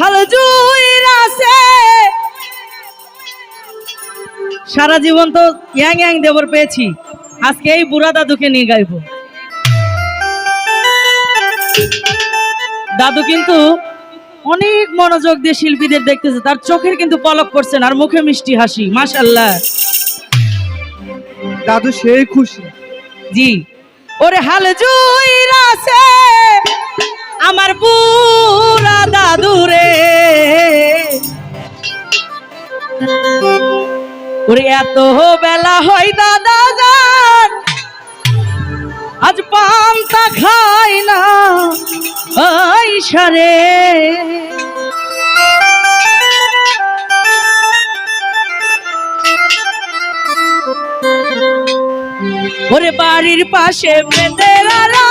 হাল সারা জীবন তো young young দেবর পেয়েছি। আজকে এই বুড়া দাদুকে নিয়ে গাইব। দাদু কিন্তু অনেক মনোযোগ দিয়ে শিল্পীদের দেখতেছে, তার চোখের কিন্তু পলক করছেন আর মুখে মিষ্টি হাসি মাশাল্লাহ দাদু সেই খুশি। জি। ওরে হাল জুইর আছে আমার বুড়া দাদু রে। ওরে এত বেলা হয় দাদা যান, আজ পান্তা খাই না, ওই ওরে বাড়ির পাশে বেদেরারা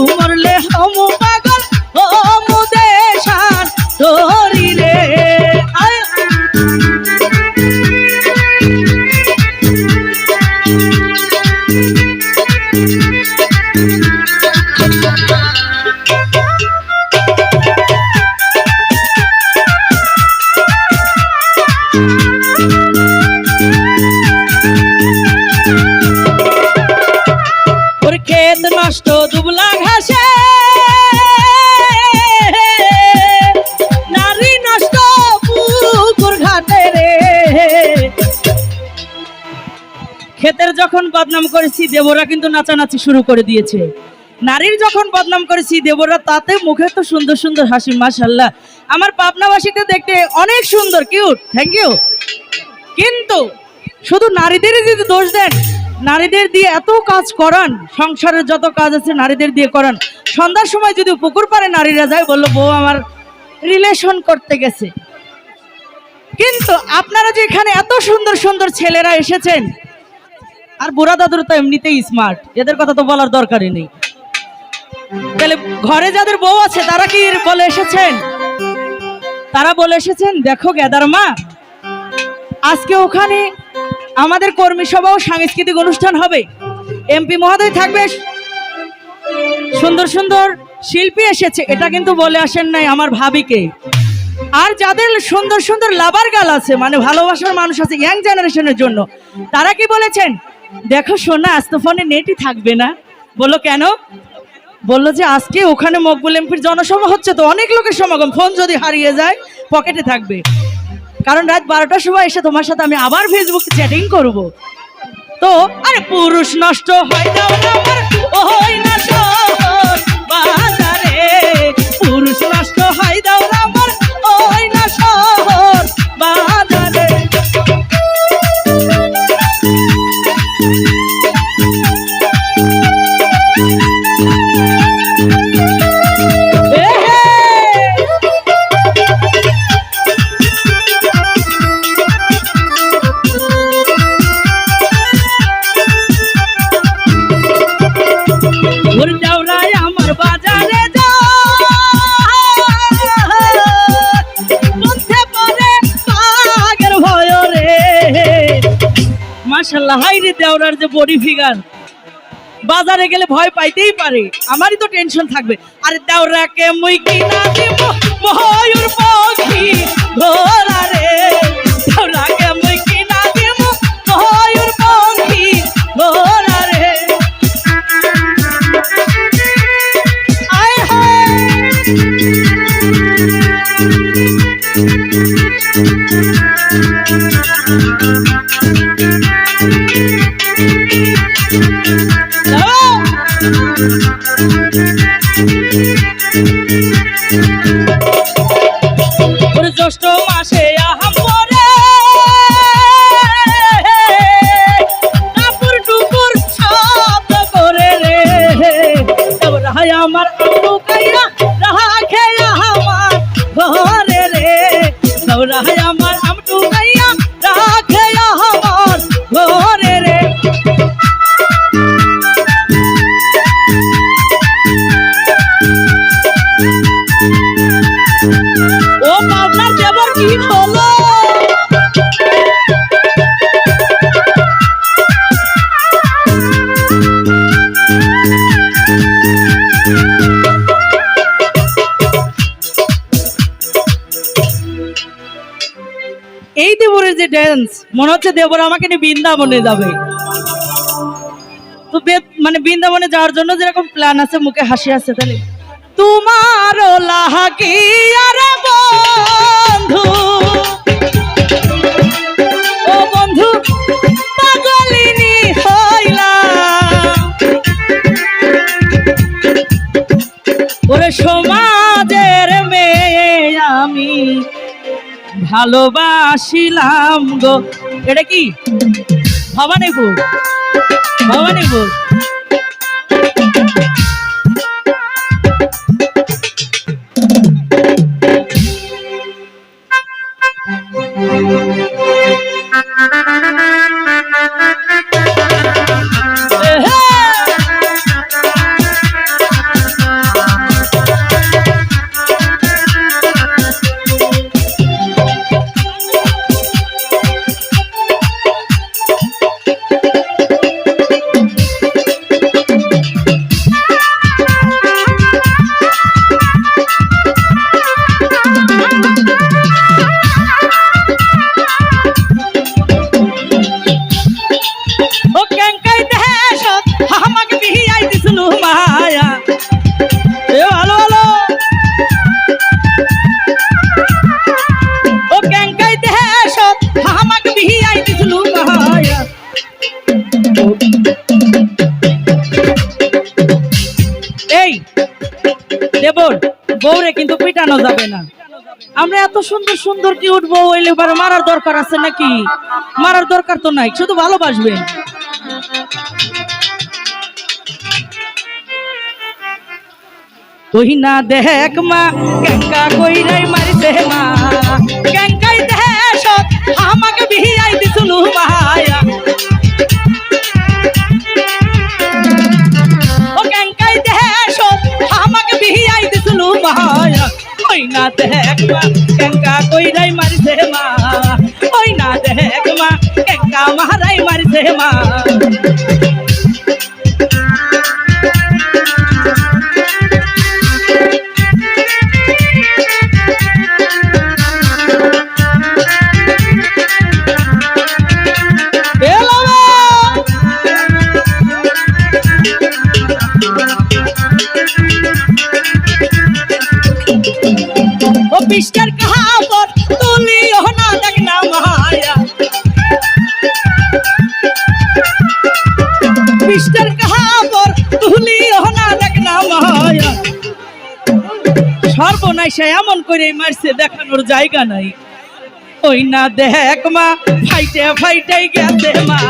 বন্ধু করেছি দেবরা কিন্তু নাচানাচি শুরু করে দিয়েছে। নারীর যখন বদনাম করেছি দেবরা তাতে মুখে তো সুন্দর সুন্দর হাসি মাশাল্লাহ আমার পাবনাবাসীতে দেখতে অনেক সুন্দর কিউট থ্যাংক ইউ কিন্তু শুধু নারীদেরই যদি দোষ দেন, নারীদের দিয়ে এত কাজ করান, সংসারের যত কাজ আছে নারীদের দিয়ে করান। সন্ধ্যার সময় যদি পুকুর পারে নারীরা যায়, বলল, বউ, আমার রিলেশন করতে গেছে। কিন্তু আপনারা যে এখানে এত সুন্দর সুন্দর ছেলেরা এসেছেন আর বুড়া দাদুর তো এমনিতেই স্মার্ট এদের কথা তো বলার দরকারই নেই। তাহলে ঘরে যাদের বউ আছে, তারা কি বলে এসেছেন? তারা বলে এসেছেন, দেখো গেদার মা, আজকে ওখানে আমাদের কর্মী সভা ও সাংস্কৃতিক অনুষ্ঠান হবে। এমপি মহোদয় থাকবে, সুন্দর সুন্দর শিল্পী এসেছে, এটা কিন্তু বলে আসেন নাই আমার ভাবিকে। আর যাদের সুন্দর সুন্দর লাভার গাল আছে মানে ভালোবাসার মানুষ আছে ইয়াং জেনারেশনের জন্য, তারা কি বলেছেন? দেখো সোনা আজ তো ফোনে নেটই থাকবে না। বলো কেন? বলল যে আজকে ওখানে মকবুল এমপির জনসভা হচ্ছে তো অনেক লোকের সমাগম। ফোন যদি হারিয়ে যায়, পকেটে থাকবে। কারণ রাত বারোটার সময় এসে তোমার সাথে আমি আবার ফেসবুকে চ্যাটিং করব। তো, আরে পুরুষ নষ্ট হয় দাও না পুরুষ নষ্ট হয় দাও বডি ফিগার বাজারে গেলে ভয় পাইতেই পারে। আমারই তো টেনশন থাকবে। আরে দেওরাকে মুই কিনা দিব ময়ূর পাখি ঘর ড্যান্স মনে হচ্ছে দেবর আমাকে নিয়ে বৃন্দাবনে যাবে। তো মানে বৃন্দাবনে যাওয়ার জন্য যেরকম প্ল্যান আছে, মুখে হাসি আছে তাহলে। তোমার লাহাকি আরে বন্ধু? ভালোবাসিলাম গো। এটা কি? ভবানীপুর। ভবানীপুর। কিন্তু যাবে না। আমরা এত সুন্দর সুন্দর কি উঠবো, ওই লেবার মারার দরকার আছে নাকি? মারার দরকার তো নাই, শুধু ভালোবাসবে না দেখ মা গঙ্গা কইরাই দেহ মা। ওই না দেখ মা কেঙ্কা কইরাই মারিছে মা। ওই না দেখ মা কেঙ্কা মারাই মারিছে মা। সর্বনাশা এমন করে মারছে, দেখানোর জায়গা নাই। ওই না দেখ মা, ফাইটে ফাইটাই গেছে মা।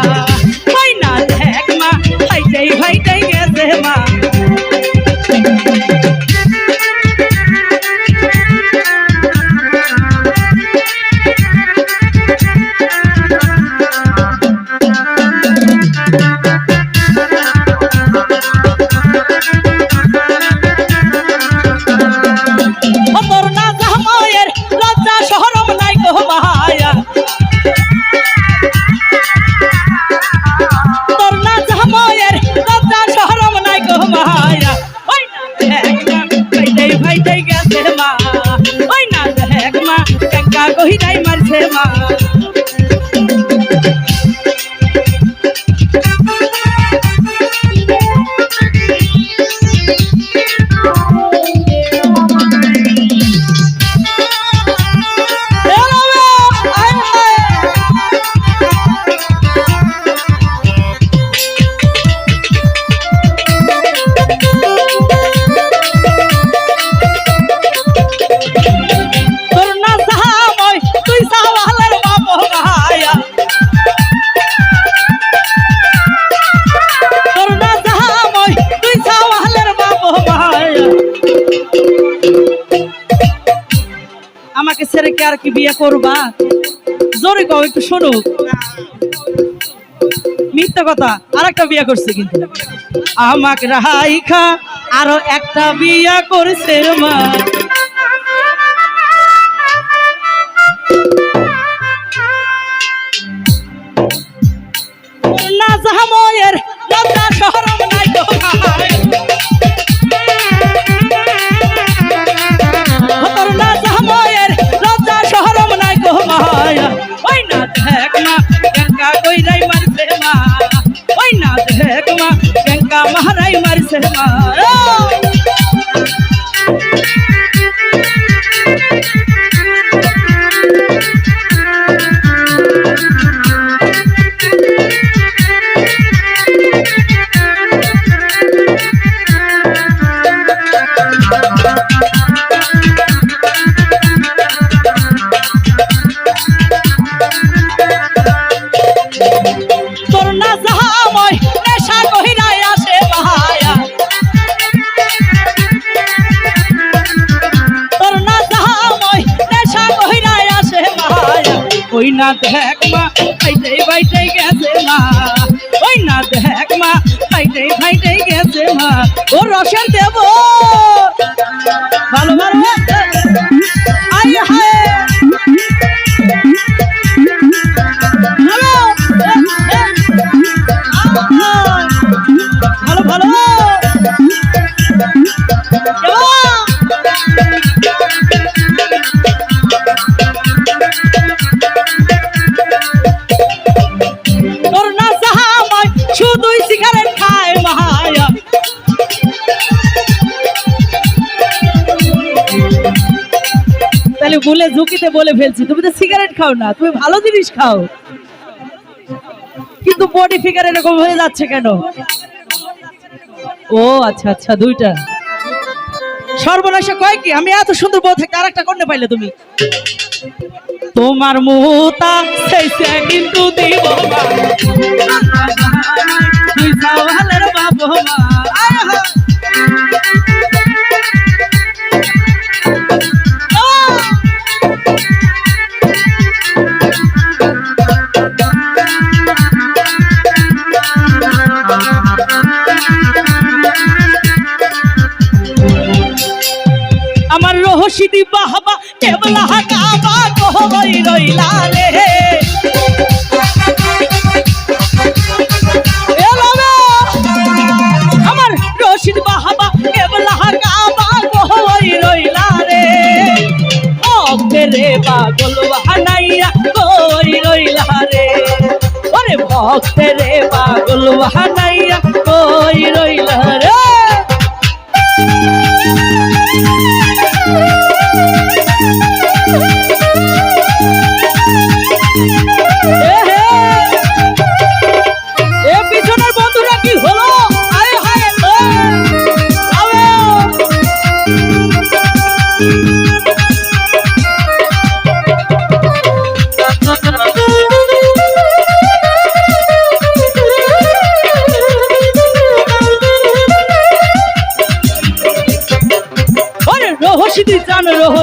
আমাকে আর কি বিয়ে করবা? জোরে কও, একটু শোনো। মিথ্যা কথা আর একটা বিয়ে করছে কিন্তু। আমাকে রাইখা, আরও একটা বিয়া করছে মা। ওই না দেখ মা খাইতে বাইতে গেছে মা ওই না দেখ মা খাইতে খাইতে গেছে মা। ও রসের দেব ভালো ভালো বলে ঝুঁকিতে বলে ফেলছি। তুমি তো সিগারেট খাও না, তুমি ভালো জিনিস খাও। কিন্তু বডি ফিগার এরকম হয়ে যাচ্ছে কেন? ও আচ্ছা আচ্ছা দুইটা। সর্বনাশা কয় কি? আমি এত সুন্দর বউ আরেকটা করতে পাইলে তুমি? তোমার মুহূর্তা কিন্তু দিব রহসিদি বাহবা, কেবলা কাবা কহবই রইলা রে! আমার রশিদ বাহবা, কেবলা কাবা কহবই রইলা রে ভক্তে রে পাগল বাহানাইয়া কই রইলা রে ওরে ভক্তে রে পাগল বাহানাইয়া কই রইলা রে এ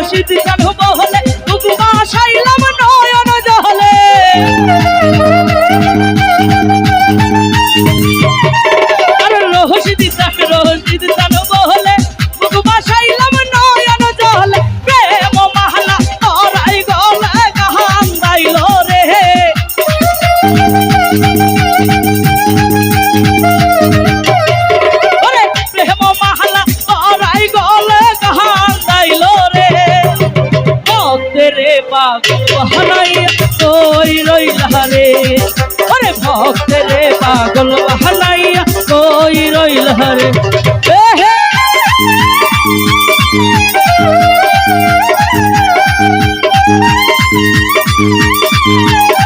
জান রহস্যদি জান বহলে উপমা নয়ন জহলে। Música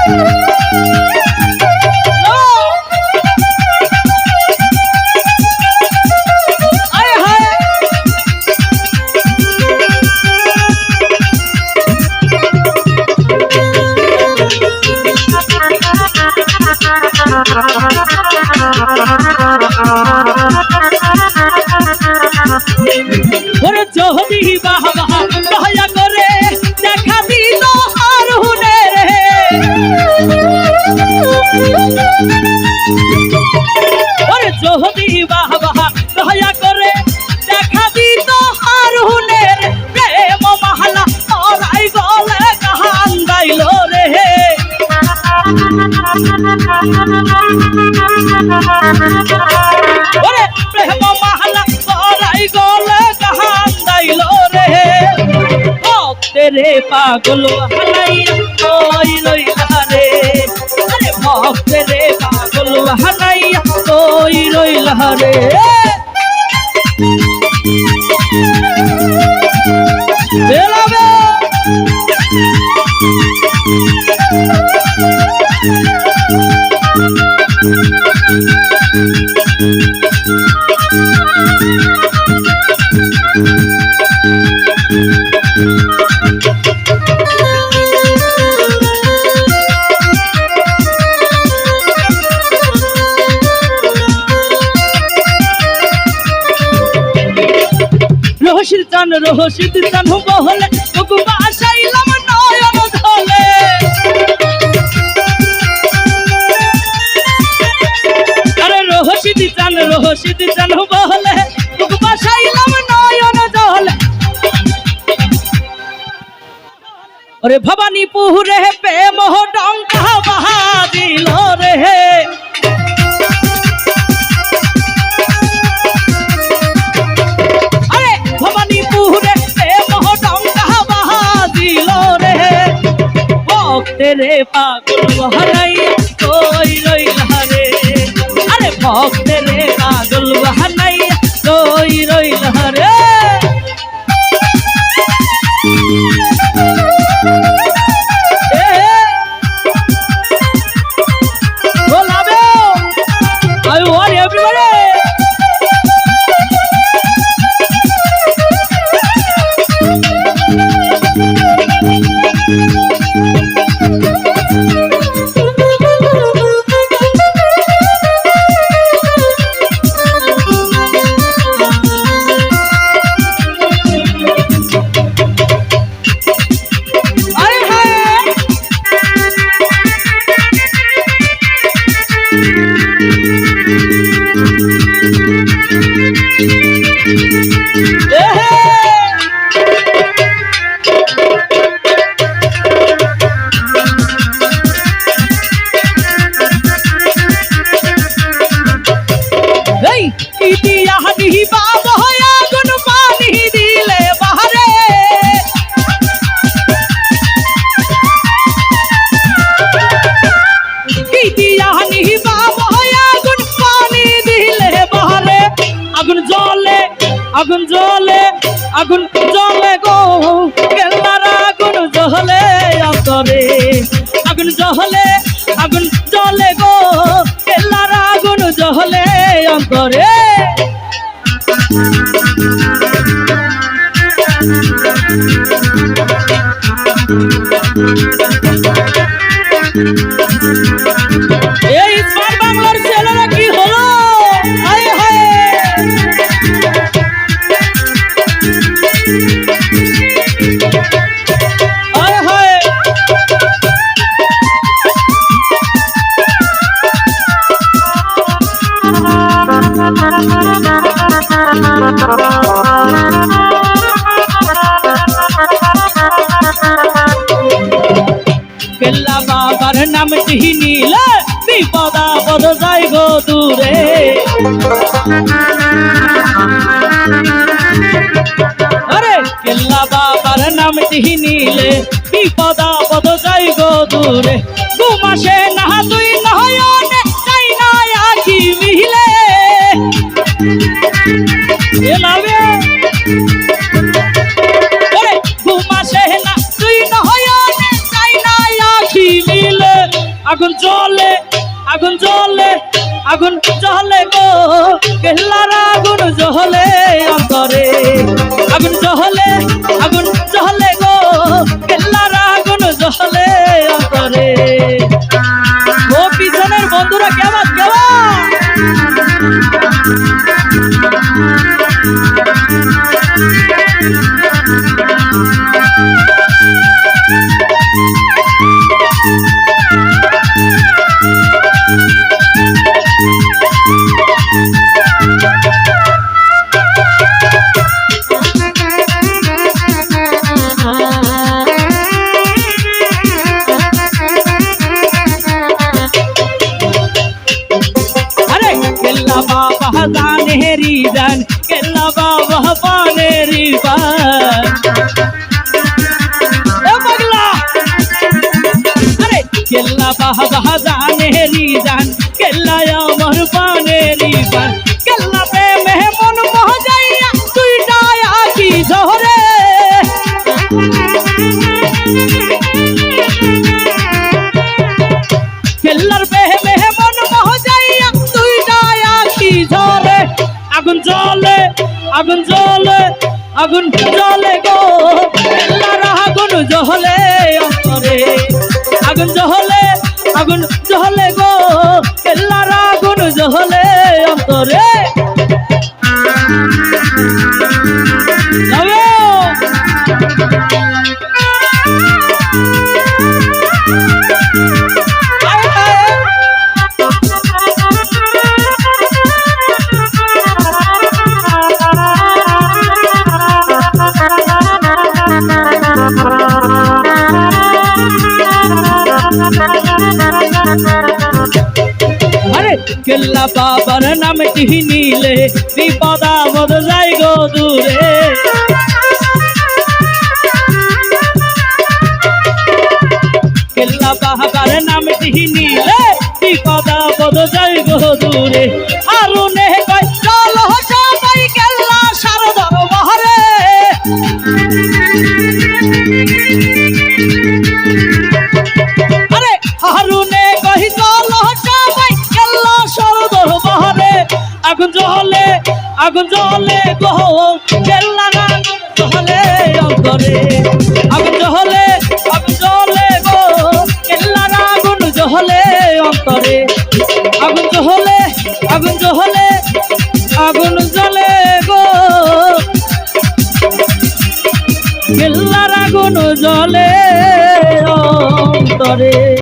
ওরে প্রেম মাহালা করাই গলে কাহান দাইল রে। ভক্তেরে পাগল হানাইয়া কই রইলা রে। আরে ভক্তেরে পাগল হানাইয়া কই রইলা রে। রহস্যের চান রহস্যের চান বহলে ওরে ভবানী পুরে প্রেম ডঙ্কা রে। ভবানীপুরে ডঙ্কা বাহাদিল রে। ভক্তেরে পাগল বহানাইয়া কই রইলা রে আরে ভক্তেরে পাগল বহানাইয়া কই রইলা রে জ্বলে আগুন জ্বলে গো। কেল্লার আগুন জ্বলে অন্তরে। আগুন জ্বলে আগুন জ্বলে গো। কেল্লার আগুন জ্বলে অন্তরে। এই কেল্লা বাবার নামটি নিলে, বিপদা পদ যাই গো দূরে। আরে কেল্লা বাবার নামটি নিলে, বিপদা পদ যাই গো দূরে। দু মাসে না আগুন জ্বলে আগুন জ্বলে আগুন জ্বলে গো শাহজান হেরি জান কেল্লা বাবা পানেরি পান কেল্লা বাবা জান হেরি জান কেল্লা আমার পানেরি পান। আগুন জলে গো কেল্লার আগুন জহলে অন্তরে। আগুন জহলে আগুন জহলে গো, কেল্লার আগুন জহলে অন্তরে। বাবার নামটি নিলে, বিপদা বদ যাই গো দূরে। কেল্লা বাবার নামটি নিলে, বিপদা বদ যাই গো দূরে। আরুনে আগুন জ্বলে গো কেল্লা না জ্বলে অন্তরে। আগুন জ্বলে আগুন জ্বলে গো কেল্লা আগুন জ্বলে অন্তরে। আগুন জ্বলে আগুন জ্বলে আগুন জ্বলে গো কেল্লার আগুন জ্বলে অন্তরে।